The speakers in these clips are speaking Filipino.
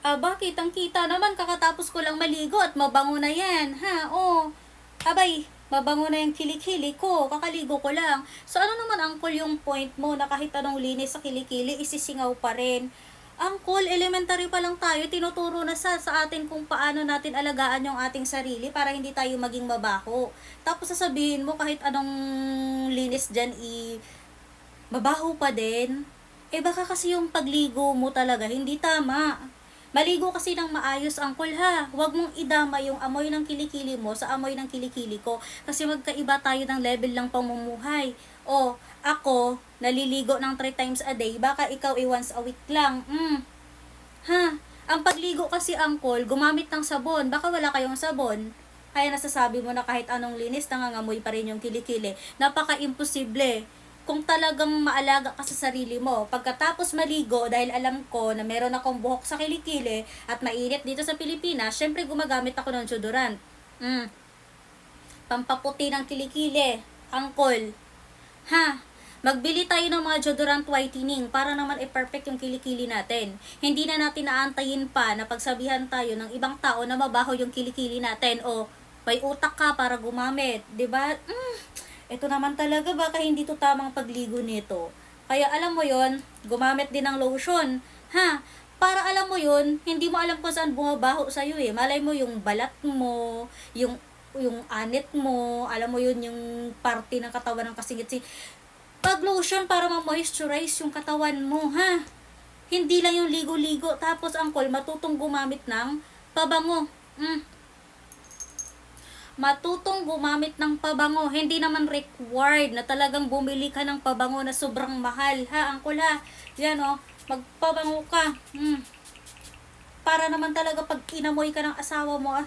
Aba, kitang-kita naman kakatapos ko lang maligo at mabango na yan, ha? Oh, abay, mabango na yung kilikili ko, kakaligo ko lang. So ano naman, Uncle, yung point mo na kahit anong linis sa kilikili, isisingaw pa rin? Uncle, elementary pa lang tayo, tinuturo na sa, sa atin kung paano natin alagaan yung ating sarili para hindi tayo maging mabaho. Tapos sasabihin mo kahit anong linis dyan, i mabaho pa din. Eh baka kasi yung pagligo mo talaga hindi tama. Maligo kasi ng maayos, angkol ha. Huwag mong idama yung amoy ng kilikili mo sa amoy ng kilikili ko. Kasi magkaiba tayo ng level ng pamumuhay. O, ako, naliligo ng 3 times a day. Baka ikaw i once a week lang. Mm. Ha? Ang pagligo kasi, angkol, gumamit ng sabon. Baka wala kayong sabon. Kaya nasasabi mo na kahit anong linis, nangangamoy pa rin yung kilikili. Napaka-imposible kung talagang maalaga ka sa sarili mo. Pagkatapos maligo, dahil alam ko na meron akong buhok sa kilikili at mainit dito sa Pilipinas, syempre gumagamit ako ng deodorant. Mm. Pampaputi ng kilikili. Angkol. Ha? Magbili tayo ng mga deodorant whitening para naman i-perfect yung kilikili natin. Hindi na natin naantayin pa na pagsabihan tayo ng ibang tao na mabaho yung kilikili natin o may utak ka para gumamit. 'di ba? Mm, ito naman talaga baka hindi to tamang pagligo nito. Kaya alam mo yon gumamit din ng lotion. Ha? Para alam mo yon hindi mo alam kung saan bumabaho sa'yo eh. Malay mo yung balat mo, yung yung anit mo, alam mo yun, yung parte ng katawan ng kasingit si pag lotion para ma-moisturize yung katawan mo, ha? Hindi lang yung ligo-ligo, tapos angkol, matutong gumamit ng pabango. Mm. Matutong gumamit ng pabango. Hindi naman required na talagang bumili ka ng pabango na sobrang mahal, ha? Angkol, ha? Yan, oh. Magpabango ka. Mm. Para naman talaga pag inamoy ka ng asawa mo, ah,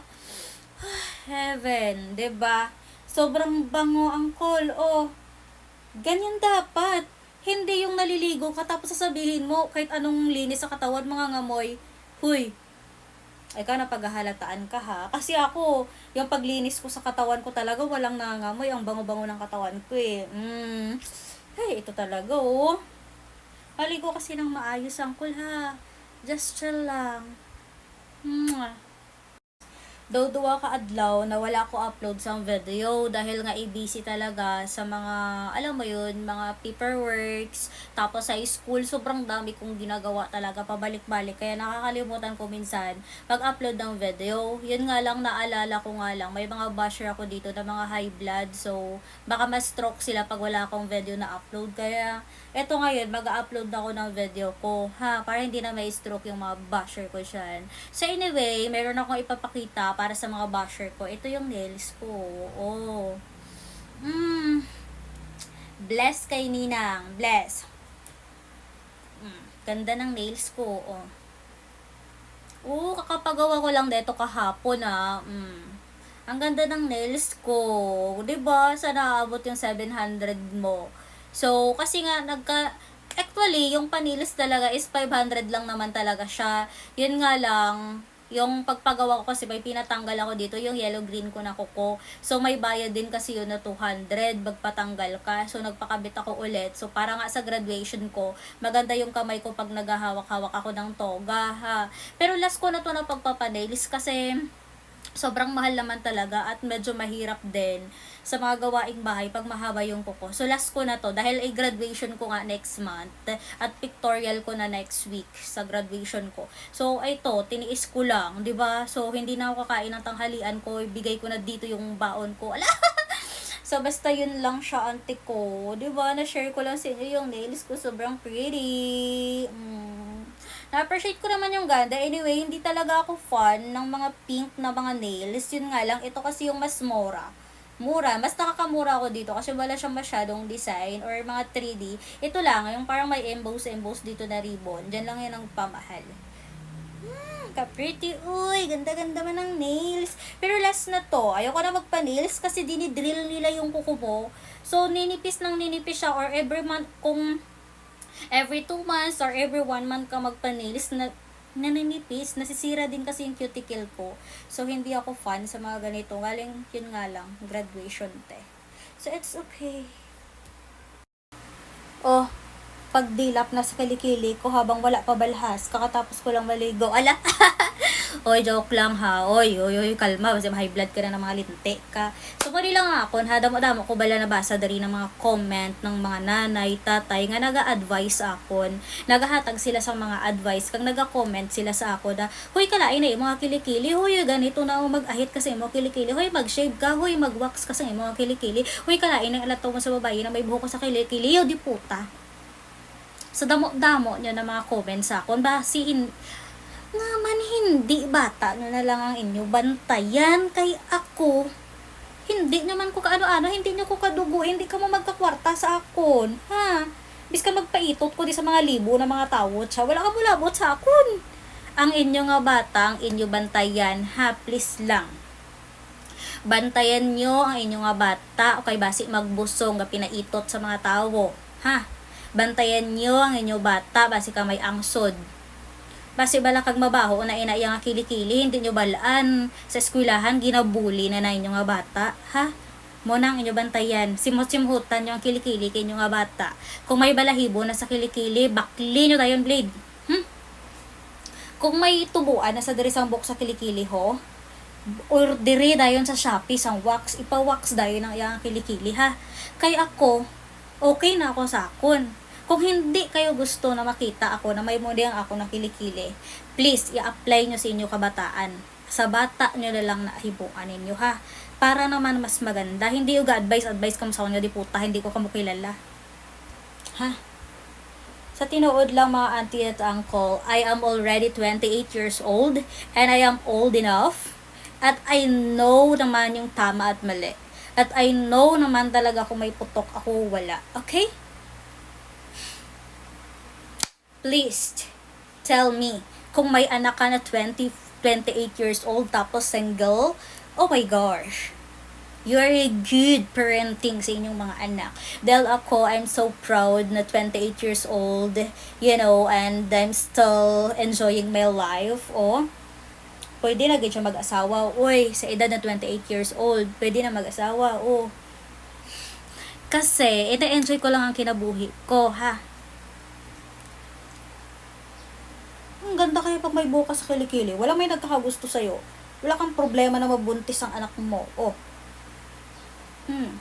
heaven, ba? Sobrang bango ang call. Oh. Ganyan dapat. Hindi yung naliligo ka tapos sasabihin mo kahit anong linis sa katawan mga ngamoy. Huy. Ikaw na paghahalataan ka ha. Kasi ako, yung paglinis ko sa katawan ko talaga walang nangangamoy. Ang bango-bango ng katawan ko eh. Mm. Hey, ito talaga oh. Maligo kasi ng maayos ang cool ha. Just chill lang. Mwah. Daw duwa ka adlaw na wala ko upload sa video dahil nga i-busy talaga sa mga, alam mo yun, mga paperworks. Tapos sa school, sobrang dami kong ginagawa talaga pabalik-balik. Kaya nakakalimutan ko minsan pag-upload ng video. Yun nga lang, naalala ko nga lang, may mga basher ako dito na mga high blood. So, baka ma-stroke sila pag wala akong video na upload. Kaya, eto ngayon, mag-upload ako ng video ko, ha, para hindi na may stroke yung mga basher ko dyan. So anyway, meron akong ipapakita para sa mga basher ko. Ito yung nails ko. Oh. Mm. Bless kay Ninang. Bless. Mm. Ganda ng nails ko. Oh. Oh, kakapagawa ko lang dito kahapon ah. Mm. Ang ganda ng nails ko. 'Di ba? Sana aabot yung 700 mo. So, kasi nga nagka actually yung panilis talaga is 500 lang naman talaga siya. Yun nga lang yung pagpagawa ko kasi may pinatanggal ako dito, yung yellow green ko na kuko. So, may bayad din kasi yun na 200, magpatanggal ka. So, nagpakabit ako ulit. So, para nga sa graduation ko, maganda yung kamay ko pag naghahawak-hawak ako ng toga, ha. Pero last ko na to na pagpapanailis kasi sobrang mahal naman talaga at medyo mahirap din sa mga gawaing bahay pag mahaba yung kuko. So last ko na to dahil ay graduation ko nga next month at pictorial ko na next week sa graduation ko. So ito, tiniis ko lang, 'di ba? So hindi na ako kakain ng tanghalian ko, ibigay ko na dito yung baon ko. Ala! So, basta yun lang siya, ante ko. ba diba? Na-share ko lang sa inyo yung nails ko. Sobrang pretty. Mm. Na-appreciate ko naman yung ganda. Anyway, hindi talaga ako fan ng mga pink na mga nails. Yun nga lang, ito kasi yung mas mura mura. Mas nakakamura ako dito kasi wala siyang masyadong design or mga 3D. Ito lang, yung parang may emboss-emboss dito na ribbon. Diyan lang yan ang pamahal. Hmm, ka-pretty. Uy, ganda-ganda man ng nails. Pero last na to, ayoko na magpa-nails kasi dinidrill nila yung kuko mo. So, ninipis ng ninipis siya or every month, kung every 2 months or every 1 month ka magpa-nails, na, naninipis, nasisira din kasi yung cuticle ko. So, hindi ako fan sa mga ganito. Galing, yun nga lang, graduation te. So, it's okay. Oh, pagdilap na sa kilikili ko habang wala pa balhas, kakatapos ko lang maligo. Ala! oy, joke lang ha. Oy, oy, oy, kalma. Kasi high blood ka na ng mga linti ka. So, mali lang ako. Ha, damo-damo ko bala nabasa dari ng mga comment ng mga nanay, tatay, nga naga-advise akon. Nagahatag sila sa mga advice. Kang naga-comment sila sa ako na, Hoy, kalain na yung mga kilikili. Hoy, ganito na ako mag-ahit kasi mga kilikili. Hoy, mag-shave ka. Hoy, mag-wax kasi yung mga kilikili. Hoy, kalain na alato mo sa babae na may buhok ko sa kilikili. Yo, di puta sa damo-damo nyo na mga comments sa akon ba siin nga hindi bata nyo na lang ang inyo bantayan kay ako. Hindi naman ko kaano-ano hindi nyo ko kadugo hindi ka mo magkakwarta sa akon ha? Bis ka magpaitot ko di sa mga libo na mga tawot siya wala ka mulabot sa akon. Ang inyo nga bata ang inyo bantayan ha? Please lang. Bantayan nyo ang inyo nga bata o kay basi magbusong nga pinaitot sa mga tawo ha? Bantayan nyo ang inyo bata basi ka may angsod basi bala kag mabaho na ina iya nga kilikili hindi nyo balaan sa eskwelahan ginabuli na na inyo nga bata ha? Mo nang inyo bantayan simot-simhutan nyo ang kilikili kay inyo nga bata. Kung may balahibo na sa kilikili bakli nyo dayon blade. Hmm? kung may tubuan na sa diri sang sa kilikili ho or dire dayon sa Shopee sang wax ipa-wax dayon ang iyang kilikili ha? Kay ako okay na ako sa akon kung hindi kayo gusto na makita ako na may modeng ako na please, i-apply nyo sa inyo kabataan. Sa bata nyo na lang na hibukan ninyo ha. Para naman mas maganda. Hindi yung advice advice kam sa inyo, di puta, hindi ko kamo kilala. Ha? Sa tinuod lang mga auntie at uncle, I am already 28 years old and I am old enough at I know naman yung tama at mali. At I know naman talaga kung may putok ako wala. Okay? Please tell me kung may anak ka na 20 28 years old tapos single oh my gosh you are a good parenting sa inyong mga anak. Dahil ako, I'm so proud na 28 years old, you know, and I'm still enjoying my life. Oh, pwede na siya mag-asawa. Uy, sa edad na 28 years old, pwede na mag-asawa. Oh. Kasi, ina-enjoy ko lang ang kinabuhi ko, ha? Ang ganda kaya pag may bukas sa kilikili. Wala may nagkakagusto sa'yo. Wala kang problema na mabuntis ang anak mo. Oh. Hmm.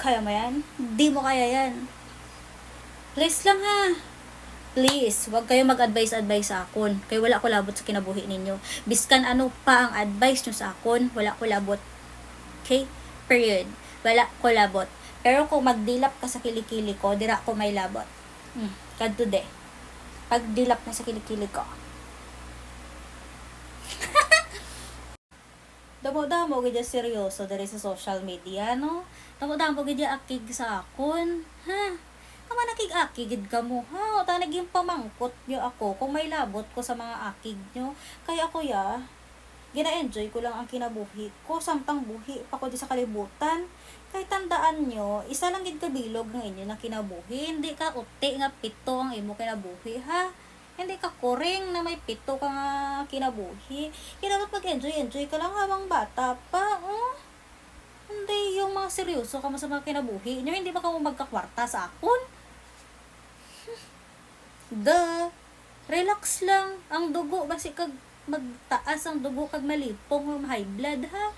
Kaya mo yan? Hindi mo kaya yan. Please lang ha. Please, wag kayo mag-advise-advise sa akon. Kaya wala ko labot sa kinabuhi ninyo. Biskan ano pa ang advice nyo sa akon, wala ko labot. Okay? Period. Wala ko labot. Pero kung magdilap ka sa kilikili ko, dira ko may labot. Hmm. Kadto de pagdilap na sa kilikili ko. Damo-damo gidya seryoso dari sa social media, no? Damo-damo gidya akig sa akon. Ha? Kama nakig-akigid ka mo, ha? O ta naging pamangkot nyo ako kung may labot ko sa mga akig nyo. Kaya ako ya, gina-enjoy ko lang ang kinabuhi ko, samtang buhi pa ko di sa kalibutan. Kay tandaan nyo, isa lang gid kabilog ng inyo na kinabuhi. Hindi ka uti nga pito ang imo kinabuhi, ha? Hindi ka kuring na may pito ka nga kinabuhi. Kaya dapat mag-enjoy-enjoy ka lang habang bata pa, oh. Hindi yung mga seryoso ka sa mga kinabuhi. Inyo, hindi ba ka magkakwarta sa akon? Duh. Relax lang. Ang dugo, basi kag magtaas ang dugo kag malipong high blood, ha?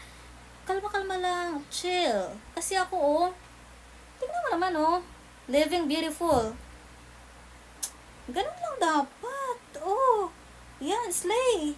kalma-kalma lang, chill. Kasi ako, oh, tingnan mo naman, oh, living beautiful. Ganun lang dapat, oh. Yan, slay.